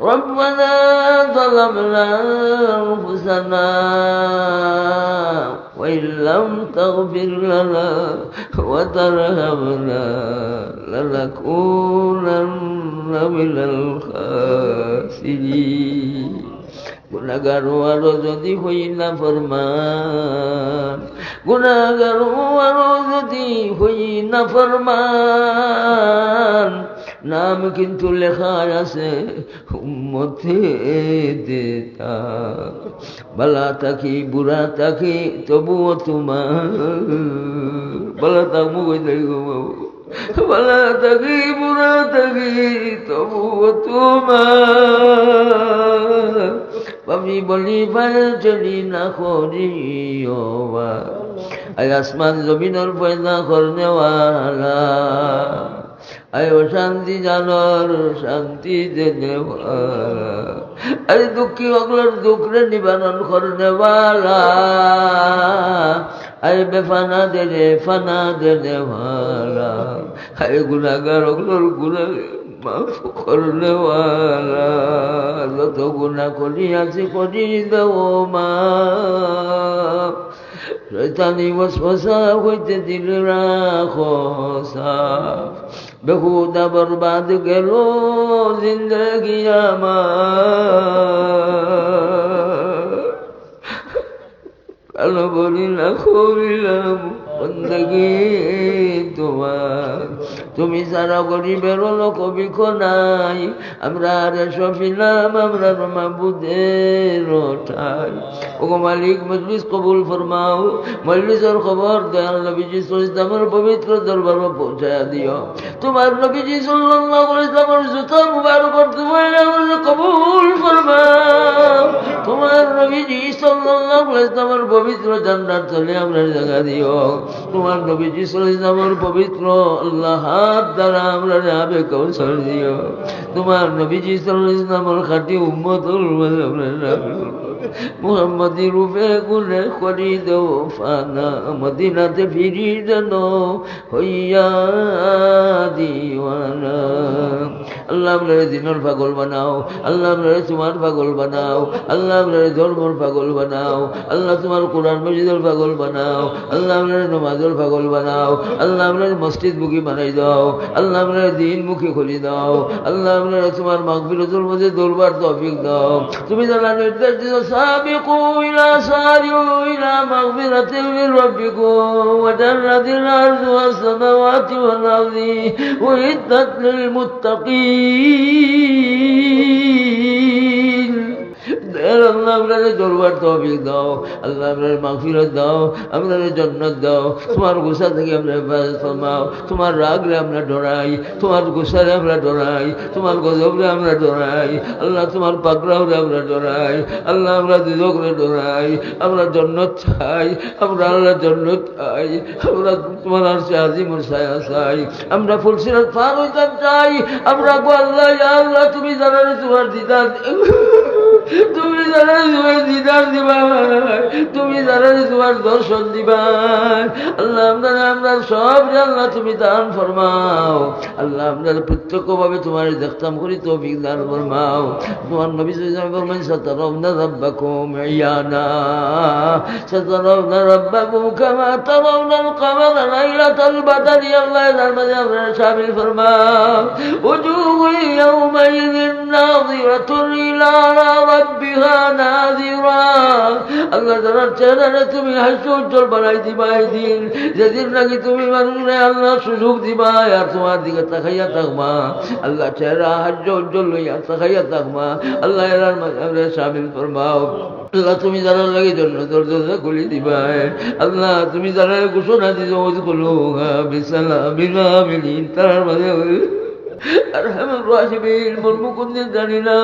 ربنا ظلمنا أنفسنا وإن لم تغفر لنا وترحمنا لنكونن من الخاسرين. গুণাগার যদি হই না ফরমান গুণাগার যদি হই না ফরমান। নাম কিন্তু লেখা আছে উম্মতে দেতা। বালা থাকি, বুড়া থাকি, তবুও তোমার। বালা থাকব কই থাকি বালা থাকি, বুড়া থাকি, তবুও তোমার। আয় আসমান জমিনের পয়দা করনেওয়ালা আয় শান্তি জানর শান্তি দেনেওয়ালা আরে দুঃখী অগলর দুঃখরে নিবারণ করনেওয়ালা আরে বেফানা দেনে ফানা দেনেওয়ালা আরে গুণাগার অগলোর গুণা মাফ করনেওয়ালা যত গুণা করি আছে, করি দেও মা শৈতানি বসবসা হইতে দিল রাখো বেহুদা বরবাদ গেল জিন্দগি আমার। কালো বলি না করিলাম বন্দগি তোমার। তুমি সারা গরিবের লোক বিখ নাই, আমরা রে সফিলাম আমরা মাবুদের ঠাই ও মালিক, মজলিস কবুল ফরমাও, মজলিসের খবর দয়াল নবীজি ইসলামের পবিত্র দরবার পৌঁছায়া দিও। তোমার নবীজি সাল্লাল্লাহু আলাইহি ইসলামের জুতা মুবারক কবুল ফরমাও। তোমার নবীজি সাল্লাল্লাহু পবিত্র জান্নাত চলে আমরা জায়গা দিও। তোমার নবীজি সাল্লাল্লাহু পবিত্র আল্লাহ হাত দ্বারা আমরা যাবে কৌশল দিও। তোমার নবীজি সাল্লাল্লাহু খাটি উম্মত মোহাম্মদী রূপে গুণে করি দেও, ফানা মদিনাতে ফিরি হইয়া দিওয়ানা। আল্লাহ দিনের পাগল বানাও, আল্লাহ তোমার পাগল বানাও, আল্লাহ ধর্মর পাগল বানাও, আল্লাহ তোমার কোরআন মসজিদের পাগল বানাও, আল্লাহ আপনার পাগল বানাও, আল্লাহ মসজিদ মুখী বানাই দাও, আল্লাহ দিন মুখী খুলি দাও, আল্লাহ তোমার মাগফিরতুর মধ্যে দৌড়বার তৌফিক দাও। তুমি যারা নির্দেশ দিও সাবিকু ইলা ইলা ওয়া মুত্তাকিন। الرحيم আল্লাহ আপনারে দরবার তৌফিক দাও, আল্লাহ আপনার মাগফিরত দাও, আপনার জন্নত দাও। তোমার গুসা থেকে আমরা হেফাজত ফরমাও, তোমার রাগরে আমরা ডরাই, তোমার গুসারে আমরা ডরাই, তোমার গজবরে আমরা ডরাই, আল্লাহ তোমার পাকড়াওরে আমরা ডরাই, আল্লাহ আমরা দুদকরে ডরাই, আমরা জন্নত চাই, আমরা আল্লাহ জন্নত চাই, আমরা তোমার আর সে আজিমুর ছায়া চাই, আমরা ফুলসিরাত পার চাই, আমরা আল্লাহ আল্লাহ, তুমি জানালে তোমার দিদার তুমি জানালে তোমার দিদার দিবা তুমি জানালে তোমার দর্শন দিবা আল্লাহ আমরা আমরা সব জানলা তুমি দান ফরমাও আল্লাহ আমরা প্রত্যক্ষভাবে তোমার দেখতাম করি তো দান ফরমাও তোমার নবী ফরমান সাতারবনা রব্বাকুম ইয়ানা সাতারবনা রব্বাকুম কামা তারাউনা القمر ليلة البدر আল্লাহ তার মাঝে আমরা শামিল ফরমাও وجوه يومئذ ناظرة إلى ربها ناظرة আল্লাহ তার চেহারা তুমি হাস্য উজ্জ্বল বানাই দিবা এই দিন যেদিন নাকি তুমি মানুষে আল্লাহ সুযোগ দিবা আর তোমার দিকে তাকাইয়া থাকবা আল্লাহ চেহারা হাস্য উজ্জ্বল লইয়া তাকাইয়া থাকবা আল্লাহ এরার মাঝে আমরা শামিল ফরমাও আল্লাহ তুমি যারা লাগে জন্য তোর দরজা খুলে দিবা আল্লাহ তুমি যারা ঘোষণা দিছো ওই খুলো বিসালা বিনা মিলি তার মাঝে আর হেমন রাহিবিন মর্ম জানি না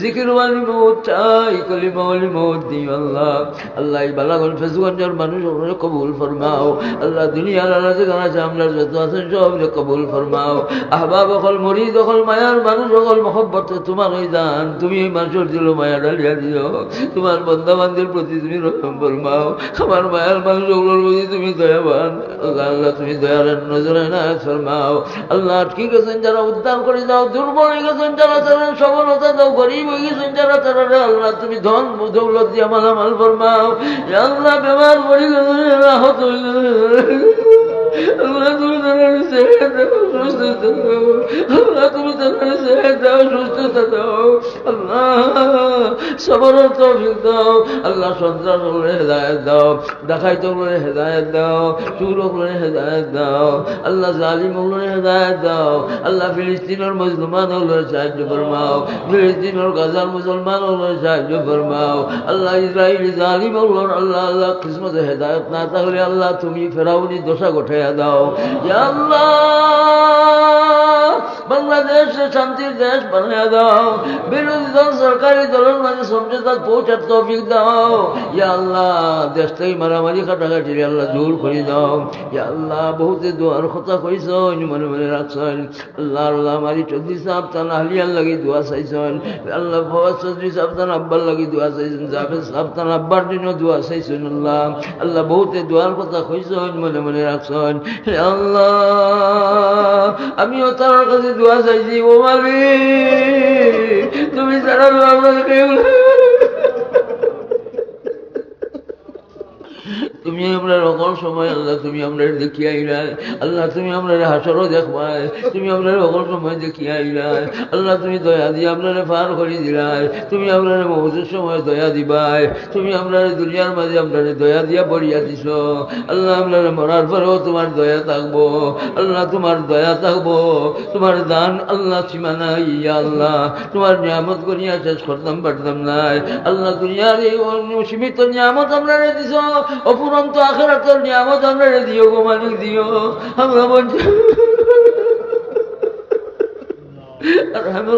জিকির ওয়ালি মত চাই কলিমা ওয়ালি মত দিই আল্লাহ। আল্লাহ, এই বালাগন ফেসগঞ্জের মানুষ কবুল ফরমাও। আল্লাহ, দুনিয়ার আল্লাহ যেখানে আছে আমরা যত আছেন সব কবুল ফরমাও। আহবাব অকল মরিদ, অকল মায়ার মানুষ, অকল মহব্বত, তোমার ওই দান, তুমি এই মানুষের দিল মায়া ডালিয়া দিও। তোমার বন্ধা বান্ধবের প্রতি তুমি রকম ফরমাও। আমার মায়ার মানুষ ওগুলোর প্রতি তুমি দয়াবান। আল্লাহ আল্লাহ, তুমি দয়ার নজরে না ফরমাও। আল্লাহ, আটকে গেছেন যারা উদ্ধার করে দাও, দুর্বল হয়ে গেছেন যারা তারা সফলতা দাও, গরিব হয়ে গেছেন যারা তারা আল্লাহ তুমি ধন, দৌলত দিয়ে মালামাল ফরমাও আল্লাহ বেমার পড়ে গেছেন আহত হয়ে গেছেন আল্লাহ হেদায়ত জালিম আল্লাহ ফিলিস্তিনের মুসলমান সাহায্য ফরমাও ফিলিস্তিনের গাজার মুসলমান সাহায্য ফরমাও আল্লাহ ইসরায়েলি জালিম আল্লাহ আল্লাহ হেদায়ত না তাহলে আল্লাহ তুমি ফেরাউনি দশা গোঠাইয়া দাও। আল্লাহ। বাংলাদেশ শান্তির দেশ বানিয়ে দাও। বিরোধী দল, সরকারি দলের মাঝে সমঝোতা পৌঁছার তৌফিক দাও। ইয়া আল্লাহ, দেশ থেকে মারামারি কাটাকাটি আল্লাহ দূর করে দাও। ইয়া আল্লাহ, বহুতে দোয়ার কথা কইছ মনে মনে রাখছেন। আল্লাহ আল্লাহ মারি চৌধুরী সাহেব তান আলিয়ার লাগি দোয়া চাইছেন। আল্লাহ ফওয়াজ চৌধুরী সাহেব তান আব্বার লাগি দোয়া চাইছেন। জাভেদ সাহেব তান আব্বার দিনও দোয়া চাইছেন, আল্লাহ। আল্লাহ, বহুতে দোয়ার কথা কইছেন, মনে মনে রাখছেন। আল্লাহ, আমিও তার কাছে দোয়া চাইছি ও মালিক তুমি ছাড়া আমরা কেউ তুমি আমরা রকম সময়, আল্লাহ তুমি আমরা দেখিয়ে আইলাই আল্লাহ তুমি আমরা হাসরও দেখবাই। তুমি আমরা রকম সময় দেখিয়ে আইলাই আল্লাহ তুমি দয়া দিয়ে আপনারা পার করে দিলাই। তুমি আপনারা মৌজুর সময় দয়া দিবাই। তুমি আমরা দুনিয়ার মাঝে আপনারা দয়া দিয়া বড়িয়া দিছ। আল্লাহ আপনারা মরার পরেও তোমার দয়া থাকব। আল্লাহ তোমার দয়া থাকব। তোমার দান আল্লাহ সীমানা ইয়া আল্লাহ। তোমার নিয়ামত করিয়া শেষ করতাম, পারতাম নাই। আল্লাহ দুনিয়ার এই সীমিত নিয়ামত আপনারা দিছ। অপুরন্ত আখেরাতের নিয়ামত আমরা দিও গো মালিক দিও। আমরা আরহামুর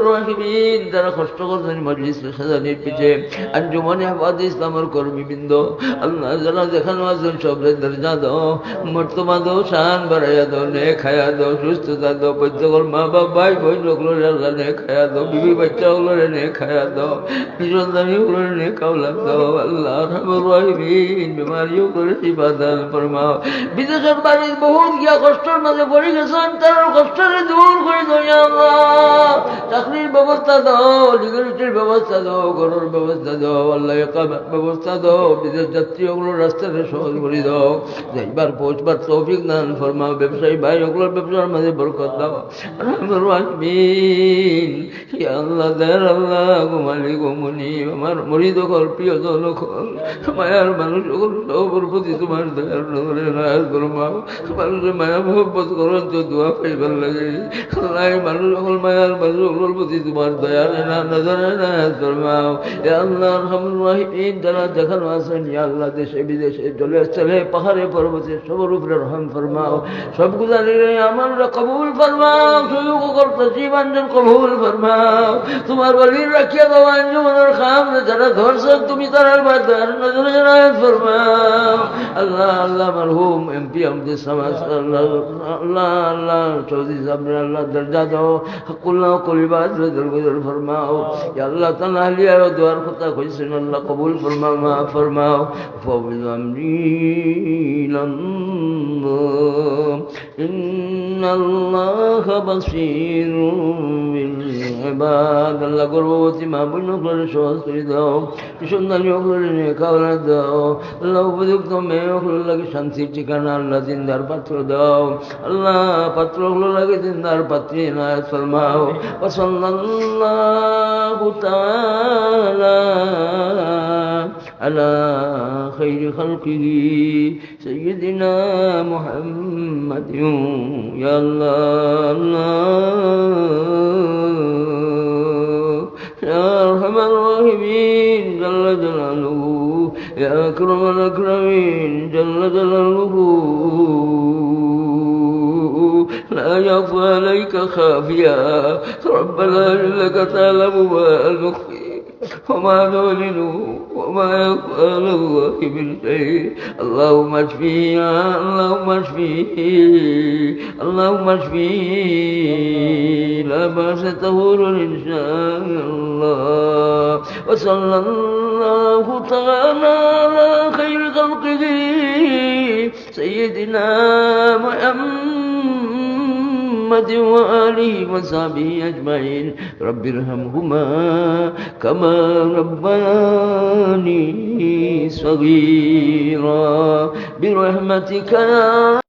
রাহিমিন কষ্ট করছেন মজলিস সাজানির পিছে আঞ্জুমনে আবাদ ইসলামের কর্মীবৃন্দ, আল্লাহ যারা দেখানো আছেন সবরে দরজা দাও মর্তমা দাও, শান বাড়াইয়া দাও নে খায়া দাও, সুস্থতা দাও প্রত্যেকর মা বাপ, ভাই বোন লোকগুলোর আল্লাহ নে খায়া দাও, বিবি বাচ্চা গুলোরে নে খায়া দাও গুলোরে নে আল্লাহ রাহিমিন শিবা দান ফরমাও। বিদেশের বাড়ির বহুত গিয়া কষ্টের মাঝে পড়ে গেছেন তার কষ্টের দূর করে দাও আল্লাহ। চাকরির ব্যবস্থা দাও লিগালিটির ব্যবস্থা দাও, ঘরের ব্যবস্থা দাও আল্লাহ একামের ব্যবস্থা দাও, বিদেশ যাত্রী ওগুলো রাস্তাতে সহজ করে দাও। যাইবার পৌঁছবার তৌফিক দান ফরমাও, ব্যবসায়ী ভাই, ওগুলোর ব্যবসার মাঝে বরকত দাও। রহমান আল্লাহ, দেয়ার আল্লাহ, গো মালিক আমার মরিদ কল প্রিয় জন মায়ার মানুষ সকল সবর প্রতি তোমার দয়ার নগরে নজরে নায়াত ফরমাও। মানুষের মায়া মহব্বত করেন তো দোয়া পাইবার লাগে। আল্লাহ মানুষ সকল মায়ার মানুষ সকল প্রতি তোমার দয়ার নজরে ফরমাও। এ আল্লাহ রহমান রাহিমিন যারা দেখানো আছেন ইয়া আল্লাহ দেশে, বিদেশে জলে ছেলে পাহাড়ে, পর্বতে, সবর উপরে রহম ফরমাও। সব গুজারিরে আমরা কবুল ফরমাও, সুযোগ করতেছি বাঞ্জন কবুল ফরমাও। তোমার বলির রাখিয়া দাও আঞ্জুমানের খাম, যারা ধরছেন, তুমি তারার বাদার নজরে জানায় ফরমাও। আল্লাহ আল্লাহ, মারহুম, এমপি, আমাদের সমাজ, আল্লাহ আল্লাহ আল্লাহ চৌধুরী সামনে আল্লাহ, দরজা দাও। হকুল্লাহ কলিবাদ দরগুজর ফরমাও ইয়া আল্লাহ তালা আলিয়া দোয়ার কথা কইছেন আল্লাহ কবুল ফরমাও মা ফরমাও ফবিল আমরি إن الله بصير بالعباد আল্লাহ গর্ভবতী মা বোন ওগুলোর সহজ করে দাও সন্তানী ওগুলোর খাওয়া দাও আল্লাহ উপযুক্ত মেয়ে ওগুলো লাগে শান্তির ঠিকানা আল্লাহ জিন্দার পাত্র দাও আল্লাহ পাত্র ওগুলো লাগে জিন্দার পাত্রী নায় ফরমাও ওসল্লাল্লাহু তাআলা على خير خلقه سيدنا محمد يا الله الله يا أرحم الراحمين جل جلاله. يا أكرم الأكرمين جل جلاله. لا يخفى عليك خافيا ربنا إنك تعلم ما نخفي. وما نعلن وما على الله من شيء. اللهم اشفيه اللهم اشفيه اللهم اشفيه لا بأس تهور إن شاء الله. وصلى الله تعالى على خير خلقه. سيدنا محمد وآله وصحبه أجمعين. رب ارحمهما كما ربياني صغيرا. برحمتك يا